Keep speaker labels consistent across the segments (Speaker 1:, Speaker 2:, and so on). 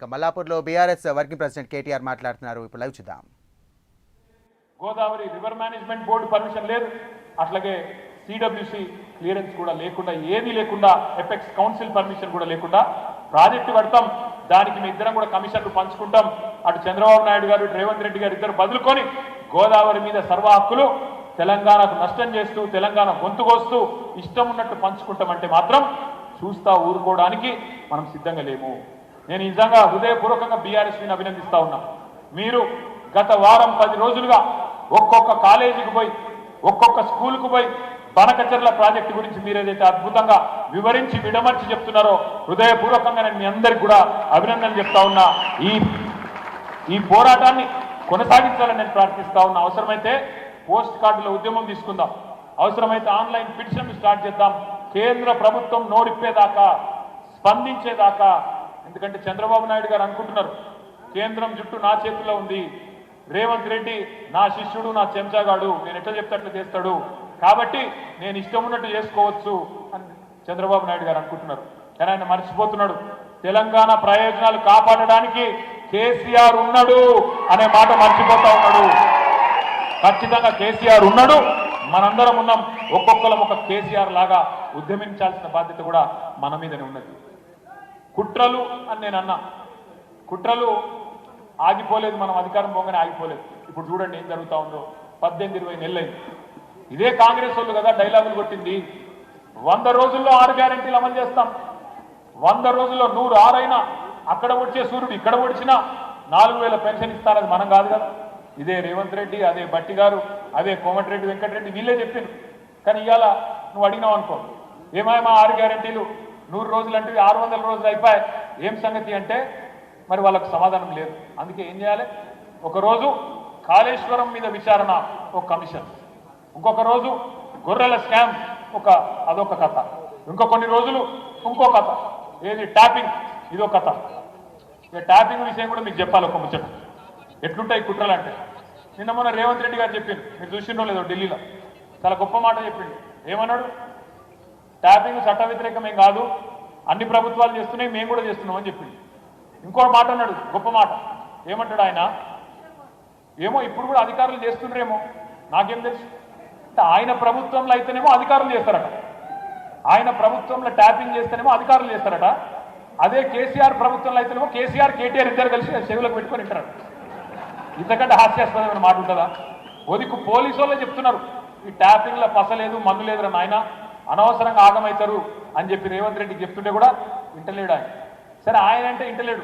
Speaker 1: ఇక మల్లాపూర్లో BRS working president KTR మాట్లాడుతున్నారు. ఇప్పుడు లైవ్ చూద్దాం.
Speaker 2: Godavari river management board permission లేదు. అట్లాగే సిడబ్ల్యూసి క్లియరెన్స్ కూడా లేకుండా ఏమీ లేకుండా ఎపెక్స్ కౌన్సిల్ పర్మిషన్ కూడా లేకుండా ప్రాజెక్టు పెడతాం దానికి మీ ఇద్దరం కూడా కమిషన్లు పంచుకుంటాం. అటు చంద్రబాబు నాయుడు గారు రేవంత్ రెడ్డి గారు ఇద్దరు బదులుకొని గోదావరి మీద సర్వ హక్కులు తెలంగాణకు నష్టం చేస్తూ తెలంగాణ గొంతుకొస్తూ ఇష్టం ఉన్నట్టు పంచుకుంటామంటే మాత్రం చూస్తా ఊరుకోవడానికి మనం సిద్ధంగా లేము. నేను నిజంగా హృదయపూర్వకంగా బీఆర్ఎస్ని అభినందిస్తా ఉన్నా. మీరు గత వారం పది రోజులుగా ఒక్కొక్క కాలేజీకి పోయి ఒక్కొక్క స్కూల్కు పోయి బనకచర్ల ప్రాజెక్టు గురించి మీరు ఏదైతే అద్భుతంగా వివరించి విడమర్చి చెప్తున్నారో హృదయపూర్వకంగా నేను మీ అందరికి కూడా అభినందన చెప్తా ఉన్నా. ఈ ఈ పోరాటాన్ని కొనసాగించాలని నేను ప్రార్థిస్తా ఉన్నా. అవసరమైతే పోస్ట్ కార్డుల ఉద్యమం తీసుకుందాం. అవసరమైతే ఆన్లైన్ పిటిషన్ స్టార్ట్ చేద్దాం. కేంద్ర ప్రభుత్వం నోడిప్పేదాకా స్పందించేదాకా ఎందుకంటే చంద్రబాబు నాయుడు గారు అనుకుంటున్నారు కేంద్రం జుట్టు నా చేతుల్లో ఉంది రేవంత్ రెడ్డి నా శిష్యుడు నా చెంచాగాడు నేను ఎట్లా చెప్తే చేస్తాడు. కాబట్టి నేను ఇష్టం ఉన్నట్టు చేసుకోవచ్చు అని చంద్రబాబు నాయుడు గారు అనుకుంటున్నారు. కానీ ఆయన మర్చిపోతున్నాడు. తెలంగాణ ప్రయోజనాలు కాపాడడానికి కేసీఆర్ ఉన్నాడు అనే మాట మర్చిపోతా ఉన్నాడు. ఖచ్చితంగా కేసీఆర్ ఉన్నాడు. మనందరం ఉన్నాం. ఒక్కొక్కరం ఒక కేసీఆర్ లాగా ఉద్యమించాల్సిన బాధ్యత కూడా మన మీదనే ఉన్నది. కుట్రలు అని నేను అన్నా. కుట్రలు ఆగిపోలేదు మనం అధికారం పోగానే ఆగిపోలేదు. ఇప్పుడు చూడండి ఏం జరుగుతా ఉందో. పద్దెనిమిది ఇరవై నెలలైంది. ఇదే కాంగ్రెస్ వాళ్ళు కదా డైలాగులు కొట్టింది. వంద రోజుల్లో ఆరు గ్యారెంటీలు అమలు చేస్తాం. వంద రోజుల్లో నూరు ఆరైనా అక్కడ వచ్చే సూర్యుడు ఇక్కడ ఒడిచినా నాలుగు వేల పెన్షన్ ఇస్తారని మనం కాదు కదా. ఇదే రేవంత్ రెడ్డి అదే బట్టి గారు అదే కోమటిరెడ్డి వెంకటరెడ్డి వీళ్ళే చెప్పిండ్రు కానీ ఇవాళ నువ్వు అడిగినావు అనుకో. ఏమేమా ఆరు గ్యారెంటీలు? నూరు రోజులు అంటే ఆరు వందల రోజులు అయిపోయాయి. ఏం సంగతి అంటే మరి వాళ్ళకు సమాధానం లేదు. అందుకే ఏం చేయాలి? ఒకరోజు కాళేశ్వరం మీద విచారణ ఒక కమిషన్. ఇంకొక రోజు గొర్రెల స్కామ్ ఒక అదొక కథ. ఇంకో కొన్ని రోజులు ఇంకో కథ. ఏది? ట్యాపింగ్. ఇదో కథ. ఇక ట్యాపింగ్ విషయం కూడా మీకు చెప్పాలి ఒక ముచ్చట. ఎట్లుంటాయి కుట్రలు అంటే? నిన్న మొన్న రేవంత్ రెడ్డి గారు చెప్పింది మీరు చూసిండో లేదో ఢిల్లీలో. చాలా గొప్ప మాట చెప్పింది ఏమన్నాడు? ట్యాపింగ్ చట్ట వ్యతిరేకమేం కాదు అన్ని ప్రభుత్వాలు చేస్తున్నాయి మేము కూడా చేస్తున్నాం అని చెప్పింది ఇంకో మాట అన్నాడు గొప్ప మాట. ఏమంటాడు ఆయన? ఏమో ఇప్పుడు కూడా అధికారులు చేస్తుండ్రేమో నాకేం తెలుసు. అంటే ఆయన ప్రభుత్వంలో అయితేనేమో అధికారులు చేస్తారట. ఆయన ప్రభుత్వంలో ట్యాపింగ్ చేస్తేనేమో అధికారులు చేస్తారట. అదే కేసీఆర్ ప్రభుత్వంలో అయితేనేమో కేసీఆర్ కేటీఆర్ ఇద్దరు కలిసి చెవులకు పెట్టుకొని వింటారట ఇంతకంటే హాస్యాస్పదమైన మాట ఉంటుందా? ఒదికు పోలీసు చెప్తున్నారు ఈ ట్యాపింగ్లో పసలేదు మందు లేదురా నాయన. అనవసరంగా ఆగమవుతారు అని చెప్పి రేవంత్ రెడ్డికి చెప్తుంటే కూడా వింటలేడు ఆయన. సరే ఆయన అంటే ఇంటలేడు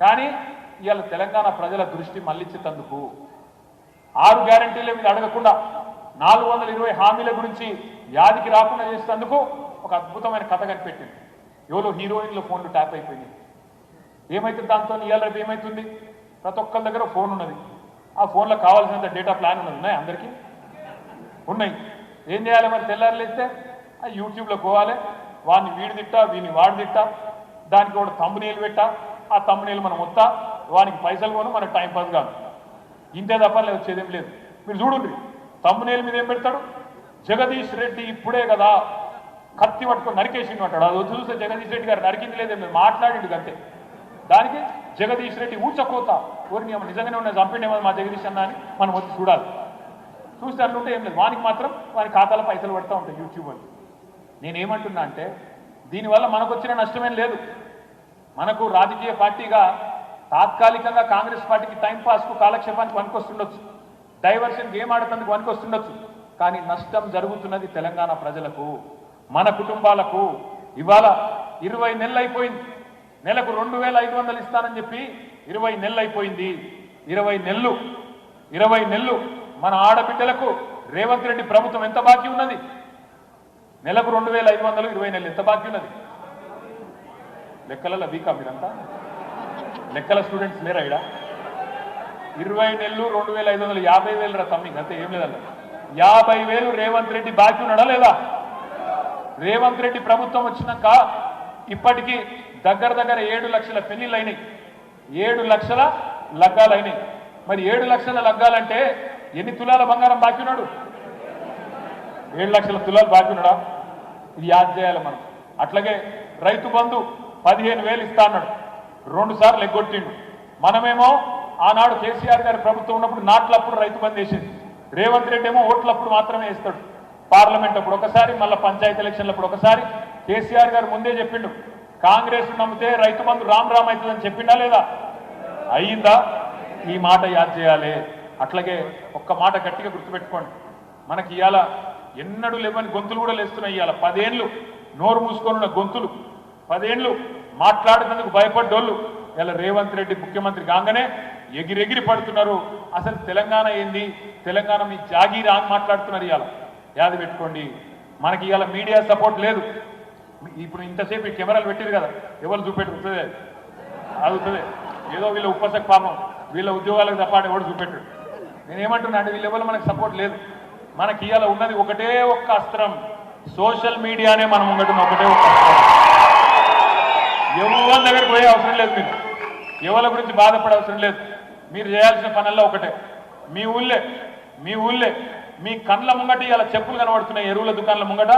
Speaker 2: కానీ ఇవాళ తెలంగాణ ప్రజల దృష్టి మళ్ళించేటందుకు ఆరు గ్యారంటీల మీద అడగకుండా నాలుగు వందల ఇరవై హామీల గురించి వ్యాధికి రాకుండా చేసేందుకు ఒక అద్భుతమైన కథ కనిపెట్టింది. ఎవరో హీరోయిన్ల ఫోన్లు ట్యాప్ అయిపోయినాయి. ఏమైతుంది దాంతో ఇవాళ రేపు ఏమైతుంది? ప్రతి ఒక్కరి దగ్గర ఫోన్ ఉన్నది. ఆ ఫోన్లో కావాల్సినంత డేటా ప్లాన్ ఉన్నది. ఉన్నాయి అందరికీ? ఉన్నాయి. ఏం చేయాలి మరి? తెల్లారులేస్తే యూట్యూబ్లో పోవాలి. వాడిని వీడి తిట్టా వీడిని వాడి తిట్టా దానికి ఒక తమ్మునీళ్ళు పెట్టా. ఆ తమ్మునీళ్ళు మనం వస్తా వానికి పైసలు కొను మన టైం పాస్ కాదు. ఇంతే తప్ప లేదు వచ్చేదేం లేదు. మీరు చూడండి తమ్మునేల మీద ఏం పెడతాడు? జగదీష్ రెడ్డి ఇప్పుడే కదా కత్తి పట్టుకొని నరికేసిండు అంటాడు. అది చూస్తే జగదీష్ రెడ్డి గారు నరికింది లేదేం లేదు మాట్లాడిండు అంతే దానికి జగదీష్ రెడ్డి ఊచకోత. ఊరిని నిజంగానే ఉన్న చంపిండేమో మా జగదీష్ అన్న అని మనం వచ్చి చూడాలి. చూస్తే అట్లుంటే ఏం లేదు. వానికి మాత్రం వాని ఖాతాలో పైసలు పడతా ఉంటాయి యూట్యూబ్ అని నేనేమంటున్నా అంటే దీనివల్ల మనకు వచ్చిన నష్టమేం లేదు. మనకు రాజకీయ పార్టీగా తాత్కాలికంగా కాంగ్రెస్ పార్టీకి టైంపాస్కు కాలక్షేపానికి వనుకొస్తుండొచ్చు డైవర్షన్ గేమ్ ఆడటానికి వనుకొస్తుండొచ్చు కానీ నష్టం జరుగుతున్నది తెలంగాణ ప్రజలకు మన కుటుంబాలకు. ఇవాళ ఇరవై నెలలు అయిపోయింది నెలకు రెండు వేల ఐదు వందలు ఇస్తానని చెప్పి ఇరవై నెలలు అయిపోయింది ఇరవై నెలలు ఇరవై నెలలు మన ఆడబిడ్డలకు రేవంత్ రెడ్డి ప్రభుత్వం ఎంత బాకీ ఉన్నది? నెలకు రెండు వేల ఐదు వందలు ఇరవై నెలలు. ఎంత బాకీ ఉన్నది? లెక్కలలో బీకా మీరంతా? లెక్కల స్టూడెంట్స్ లేరా ఇడ ఇరవై నెలలు రెండు వేల ఐదు వందలు యాభై వేలు రా తమ్మి అంతే ఏం లేదన్న. యాభై వేలు రేవంత్ రెడ్డి బాకీ ఉన్నాడా లేదా? రేవంత్ రెడ్డి ప్రభుత్వం వచ్చినాక ఇప్పటికీ దగ్గర దగ్గర ఏడు లక్షల పెళ్ళిళ్ళు అయినాయి. ఏడు లక్షల లగ్గాలు అయినాయి. మరి ఏడు లక్షల లగ్గాలంటే ఎన్ని తులాల బంగారం బాకీ ఉన్నాడు? ఏడు లక్షల తులాలు బాకీ ఉన్నాడా? ఇది యాద్ చేయాలి మనం అట్లాగే రైతు బంధు పదిహేను వేలు ఇస్తా అన్నాడు. రెండు సార్లు ఎగ్గొట్టిండు. మనమేమో ఆనాడు కేసీఆర్ గారి ప్రభుత్వం ఉన్నప్పుడు నాట్లప్పుడు రైతు బంధు వేసింది. రేవంత్ రెడ్డి ఏమో ఓట్లప్పుడు మాత్రమే వేస్తాడు. పార్లమెంట్ అప్పుడు ఒకసారి మళ్ళీ పంచాయతీ ఎలక్షన్లప్పుడు ఒకసారి కేసీఆర్ గారు ముందే చెప్పిండు. కాంగ్రెస్ నమ్మితే రైతు బంధు రామ్ రామ్ అవుతుందని చెప్పిండా లేదా? అయ్యిందా ఈ మాట యాద్ చేయాలి. అట్లాగే ఒక్క మాట గట్టిగా గుర్తుపెట్టుకోండి. మనకి ఇవాళ ఎన్నడూ లేవని గొంతులు కూడా లేస్తున్నాయి ఇవాళ. పదేళ్ళు నోరు మూసుకొని ఉన్న గొంతులు. పదేళ్ళు మాట్లాడేందుకు భయపడ్డోళ్ళు. ఇలా రేవంత్ రెడ్డి ముఖ్యమంత్రి కాగానే ఎగిరెగిరి పడుతున్నారు. అసలు తెలంగాణ ఏంది? తెలంగాణ మీ జాగీరా అని మాట్లాడుతున్నారు ఇవాళ. యాది పెట్టుకోండి. మనకి ఇవాళ మీడియా సపోర్ట్ లేదు. ఇప్పుడు ఇంతసేపు ఈ కెమెరాలు పెట్టారు కదా. ఎవరు చూపెట్టుకుంటుంది అదుగుతుంది ఏదో వీళ్ళ ఉపసక్ పాపం. వీళ్ళ ఉద్యోగాలకు తప్పాడు ఎవడు చూపెట్టాడు. నేనేమంటున్నా అంటే వీళ్ళెవరు మనకు సపోర్ట్ లేదు. మనకి ఇవాళ ఉన్నది ఒకటే ఒక్క అస్త్రం. సోషల్ మీడియానే మనం ఉండటం ఒకటే ఒక్క అస్త్రం. ఎవరి దగ్గరికి పోయే అవసరం లేదు మీరు ఎవరి గురించి బాధపడే అవసరం లేదు. మీరు చేయాల్సిన పనుల్లో ఒకటే. మీ ఊళ్ళే మీ ఊళ్ళే మీ కండ్ల ముంగట ఇలా చెప్పులు కనబడుతున్నాయి ఎరువుల దుకాణాల ముంగట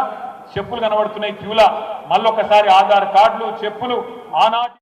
Speaker 2: చెప్పులు కనబడుతున్నాయి క్యూలా. మళ్ళొకసారి ఆధార్ కార్డులు చెప్పులు ఆనాటి